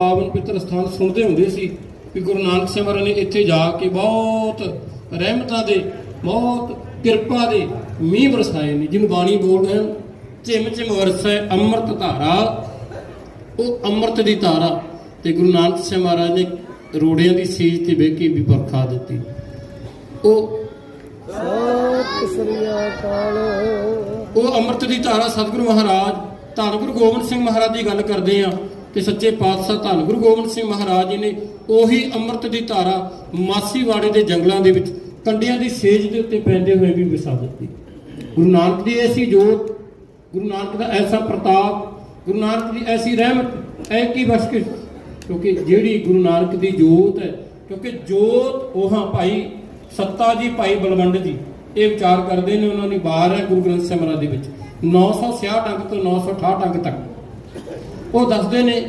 ਪਾਵਨ ਪਿੱਤਰ ਸਥਾਨ ਸੁਣਦੇ ਹੁੰਦੇ ਸੀ ਕਿ ਗੁਰੂ ਨਾਨਕ ਸਾਹਿਬ ਮਹਾਰਾਜ ਨੇ ਇੱਥੇ ਜਾ ਕੇ ਬਹੁਤ ਰਹਿਮਤਾਂ ਦੇ, ਬਹੁਤ ਕਿਰਪਾ ਦੇ ਮੀਂਹ ਵਰਸਾਏ ਨੇ। ਜਿਹਨੂੰ ਬਾਣੀ ਬੋਲਦੇ ਹਨ, ਝਿਮ ਝਿਮ ਵਰਸੈ ਅੰਮ੍ਰਿਤ ਧਾਰਾ। ਉਹ ਅੰਮ੍ਰਿਤ ਦੀ ਧਾਰਾ ਤੇ ਗੁਰੂ ਨਾਨਕ ਸਾਹਿਬ ਮਹਾਰਾਜ ਨੇ ਰੋੜਿਆਂ ਦੀ ਸੀਜ ਤੇ ਬਹਿ ਕੇ ਵੀ ਵਰਖਾ ਦਿੱਤੀ। ਉਹ ਸਤਿ ਸ੍ਰੀ ਅਕਾਲ ਉਹ ਅੰਮ੍ਰਿਤ ਦੀ ਧਾਰਾ ਸਤਿਗੁਰੂ ਮਹਾਰਾਜ, ਧੰਨ ਗੁਰੂ ਗੋਬਿੰਦ ਸਿੰਘ ਮਹਾਰਾਜ ਦੀ ਗੱਲ ਕਰਦੇ ਆ। ਕਿ ਸੱਚੇ ਪਾਤਸ਼ਾਹ ਧੰਨ ਗੁਰੂ ਗੋਬਿੰਦ ਸਿੰਘ ਮਹਾਰਾਜ ਜੀ ਨੇ ਉਹੀ ਅੰਮ੍ਰਿਤ ਦੀ ਧਾਰਾ ਮਾਸੀਵਾੜੇ ਦੇ ਜੰਗਲਾਂ ਦੇ ਵਿੱਚ ਕੰਡਿਆਂ ਦੀ ਸੇਜ ਦੇ ਉੱਤੇ ਪੈਂਦੇ ਹੋਏ ਵੀ ਵਿਸਾ ਦਿੱਤੀ। ਗੁਰੂ ਨਾਨਕ ਦੀ ਐਸੀ ਜੋਤ, ਗੁਰੂ ਨਾਨਕ ਦਾ ਐਸਾ ਪ੍ਰਤਾਪ, ਗੁਰੂ ਨਾਨਕ ਦੀ ਐਸੀ ਰਹਿਮਤ ਐ ਕੀ ਬਖਸ਼ਿਸ਼ ਕਿਉਂਕਿ ਜਿਹੜੀ ਗੁਰੂ ਨਾਨਕ ਦੀ ਜੋਤ ਹੈ, ਕਿਉਂਕਿ ਜੋਤ ਉਹਾਂ ਭਾਈ ਸੱਤਾ ਜੀ, ਭਾਈ ਬਲਵੰਡ ਜੀ, ਇਹ ਵਿਚਾਰ ਕਰਦੇ ਨੇ ਉਹਨਾਂ ਦੀ ਬਾਹਰ ਹੈ ਗੁਰੂ ਗ੍ਰੰਥ ਸਾਹਿਬ ਮਹਾਰਾਜ ਦੇ ਵਿੱਚ। 966 ਅੰਕ ਤੋਂ 968 ਅੰਕ ਤੱਕ। ਉਹ ਦੱਸਦੇ ਨੇ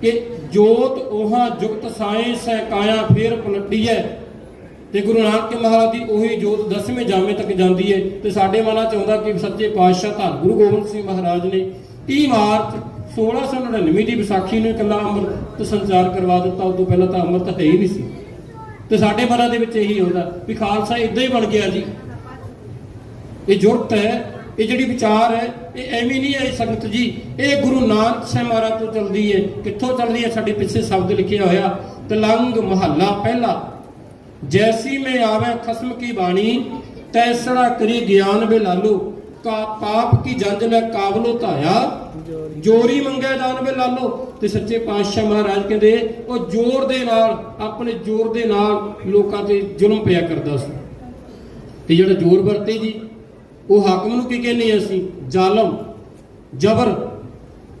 ਕਿ ਜੋਤ ਉਹਾਂ ਜੁਗਤ ਸਾਇੰਸ ਹੈ ਫੇਰ ਪਲਟੀ ਹੈ ਤੇ ਗੁਰੂ ਨਾਨਕ ਮਹਾਰਾਜ ਦੀ ਉਹੀ ਜੋਤ ਦਸਵੇਂ ਜਾਮੇ ਤੱਕ ਜਾਂਦੀ ਹੈ ਤੇ ਸਾਡੇ ਮਨਾਂ ਚ ਆਉਂਦਾ ਕਿ ਸੱਚੇ ਪਾਤਸ਼ਾਹ ਧੰਨ ਗੁਰੂ ਗੋਬਿੰਦ ਸਿੰਘ ਮਹਾਰਾਜ ਨੇ 30 ਮਾਰਚ 1699 ਦੀ ਵਿਸਾਖੀ ਨੂੰ ਇਕੱਲਾ ਅੰਮ੍ਰਿਤ ਸੰਚਾਰ ਕਰਵਾ ਦਿੱਤਾ। ਉਦੋਂ ਪਹਿਲਾਂ ਤਾਂ ਅੰਮ੍ਰਿਤ ਹੈ ਹੀ ਨਹੀਂ ਸੀ। ਤੇ ਸਾਡੇ ਮਨਾਂ ਦੇ ਵਿੱਚ ਇਹੀ ਆਉਂਦਾ ਵੀ ਖਾਲਸਾ ਇਦਾਂ ਹੀ ਬਣ ਗਿਆ ਜੀ। ਇਹ ਜੁਰਤ ਹੈ ਇਹ ਜਿਹੜੀ ਵਿਚਾਰ ਹੈ, ਇਹ ਐਵੇਂ ਨਹੀਂ ਹੈ ਸੰਗਤ ਜੀ। ਇਹ ਗੁਰੂ ਨਾਨਕ ਸਾਹਿਬ ਮਹਾਰਾਜ ਤੋਂ ਚੱਲਦੀ ਹੈ। ਕਿੱਥੋਂ ਚੱਲਦੀ ਹੈ? ਸਾਡੇ ਪਿੱਛੇ ਸ਼ਬਦ ਲਿਖਿਆ ਹੋਇਆ, ਤਲੰਗ ਮਹੱਲਾ ਪਹਿਲਾ। ਜੈਸੀ ਮੈਂ ਆਵੇ ਖਸਮ ਕੀ ਬਾਣੀ, ਤੈਸੜਾ ਕਰੀ ਗਿਆਨ ਬੇ ਲਾਲੋ ਕਾ ਪਾਪ ਕੀ ਜੰਜ ਲੈ ਕਾਬਲੋ ਧਾਇਆ। ਜੋਰੀ ਮੰਗੇ ਦਾਨ ਬੇ ਲਾਲੋ ਤੇ ਸੱਚੇ ਪਾਤਸ਼ਾਹ ਮਹਾਰਾਜ ਕਹਿੰਦੇ, ਉਹ ਜ਼ੋਰ ਦੇ ਨਾਲ, ਆਪਣੇ ਜ਼ੋਰ ਦੇ ਨਾਲ ਲੋਕਾਂ ਤੇ ਜ਼ੁਲਮ ਪਿਆ ਕਰਦਾ ਸੀ। ਤੇ ਜਿਹੜਾ ਜ਼ੋਰ ਵਰਤੇ ਜੀ ਉਹ ਹਾਕਮ ਨੂੰ ਕੀ ਕਹਿੰਦੇ ਅਸੀਂ? ਜ਼ਾਲਮ। ਜ਼ਬਰ।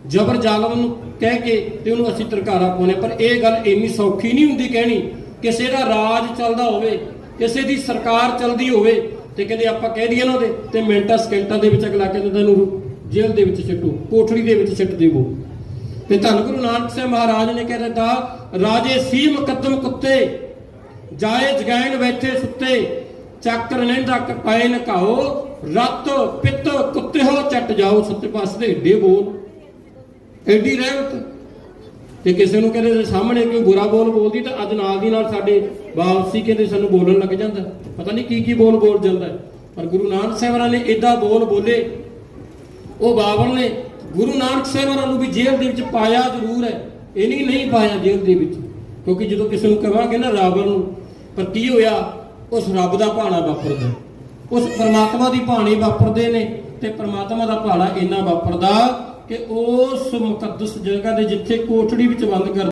ਜ਼ਬਰ ਜ਼ਾਲਮ ਨੂੰ ਕਹਿ ਕੇ ਤੇ ਉਹਨੂੰ ਅਸੀਂ ਤਰਕਾਰਾ ਪਾਉਨੇ ਪਰ ਇਹ ਗੱਲ ਇੰਨੀ ਸੌਖੀ ਨਹੀਂ ਹੁੰਦੀ ਕਹਿਣੀ ਕਿਸੇ ਦਾ ਰਾਜ ਚੱਲਦਾ ਹੋਵੇ, ਕਿਸੇ ਦੀ ਸਰਕਾਰ ਚੱਲਦੀ ਹੋਵੇ ਤੇ ਕਹਿੰਦੇ ਆਪਾਂ ਕਹਿ ਦਈਏ ਨਾ ਉਹਦੇ, ਤੇ ਮਿੰਟਾਂ ਸਕਿੰਟਾਂ ਦੇ ਵਿੱਚ ਅਗਲਾ ਕਹਿੰਦਾ ਤੈਨੂੰ ਜੇਲ੍ਹ ਦੇ ਵਿੱਚ ਛੱਡੋ, ਕੋਠੜੀ ਦੇ ਵਿੱਚ ਛੱਡ ਦੇਵੋ। ਤੇ ਧੰਨ ਗੁਰੂ ਨਾਨਕ ਸਾਹਿਬ ਮਹਾਰਾਜ ਨੇ ਕਹਿ ਦਿੱਤਾ, ਰਾਜੇ ਸੀ ਮੁਕੱਦਮ ਕੁੱਤੇ, ਜਾਏ ਜਗੈਣ ਬੈਠੇ ਸੁੱਤੇ, ਚੱਕਰ ਨਹਿੰਦਾ ਕਪਾਏ ਨਕਾਓ ਰੱਤ, ਪਿੱਤ, ਕੁੱਤੇ ਹੋ ਚੱਟ ਜਾਓ, ਸੱਤੇ ਪਾਸੇ ਦੇ ਏਡੇ ਬੋਲ। ਏਡੀ ਰਹਿਮਤ। ਤੇ ਕਿਸੇ ਨੂੰ ਕਹਿੰਦੇ ਦੇ ਸਾਹਮਣੇ ਕੋਈ ਬੁਰਾ ਬੋਲ ਬੋਲਦੀ, ਤਾਂ ਅੱਜ ਨਾਲ ਦੀ ਨਾਲ ਸਾਡੇ ਵਾਪਸੀ ਕਹਿੰਦੇ ਸਾਨੂੰ ਬੋਲਣ ਲੱਗ ਜਾਂਦਾ। ਪਤਾ ਨਹੀਂ ਕੀ ਕੀ ਬੋਲ ਬੋਲ ਜਾਂਦਾ। ਪਰ ਗੁਰੂ ਨਾਨਕ ਸਾਹਿਬ ਨੇ ਇਦਾਂ ਬੋਲ ਬੋਲੇ। ਉਹ ਬਾਬਰ ਨੇ ਗੁਰੂ ਨਾਨਕ ਸਾਹਿਬ ਹੋਰਾਂ ਨੂੰ ਵੀ ਜੇਲ੍ਹ ਦੇ ਵਿੱਚ ਪਾਇਆ ਜ਼ਰੂਰ ਹੈ। ਇਹ ਨਹੀਂ ਨਹੀਂ ਪਾਇਆ ਜੇਲ੍ਹ ਦੇ ਵਿੱਚ। ਕਿਉਂਕਿ ਜਦੋਂ ਕਿਸੇ ਨੂੰ ਕਹਾਂਗੇ ਨਾ ਰਾਵਣ ਨੂੰ, ਪਰ ਕੀ ਹੋਇਆ? ਉਸ ਰੱਬ ਦਾ ਭਾਣਾ ਵਾਪਰਦਾ। ਉਸ ਪਰਮਾਤਮਾ ਦੀ ਭਾਣੀ ਵਾਪਰਦੇ ਨੇ ਤੇ ਪਰਮਾਤਮਾ ਦਾ ਭਾਣਾ ਇੰਨਾ ਵਾਪਰਦਾ ਕਿ ਉਸ ਮੁਕੱਦਸ ਜਗ੍ਹਾ ਦੇ ਜਿੱਥੇ ਕੋਠੜੀ ਵਿੱਚ ਬੰਦ ਕਰ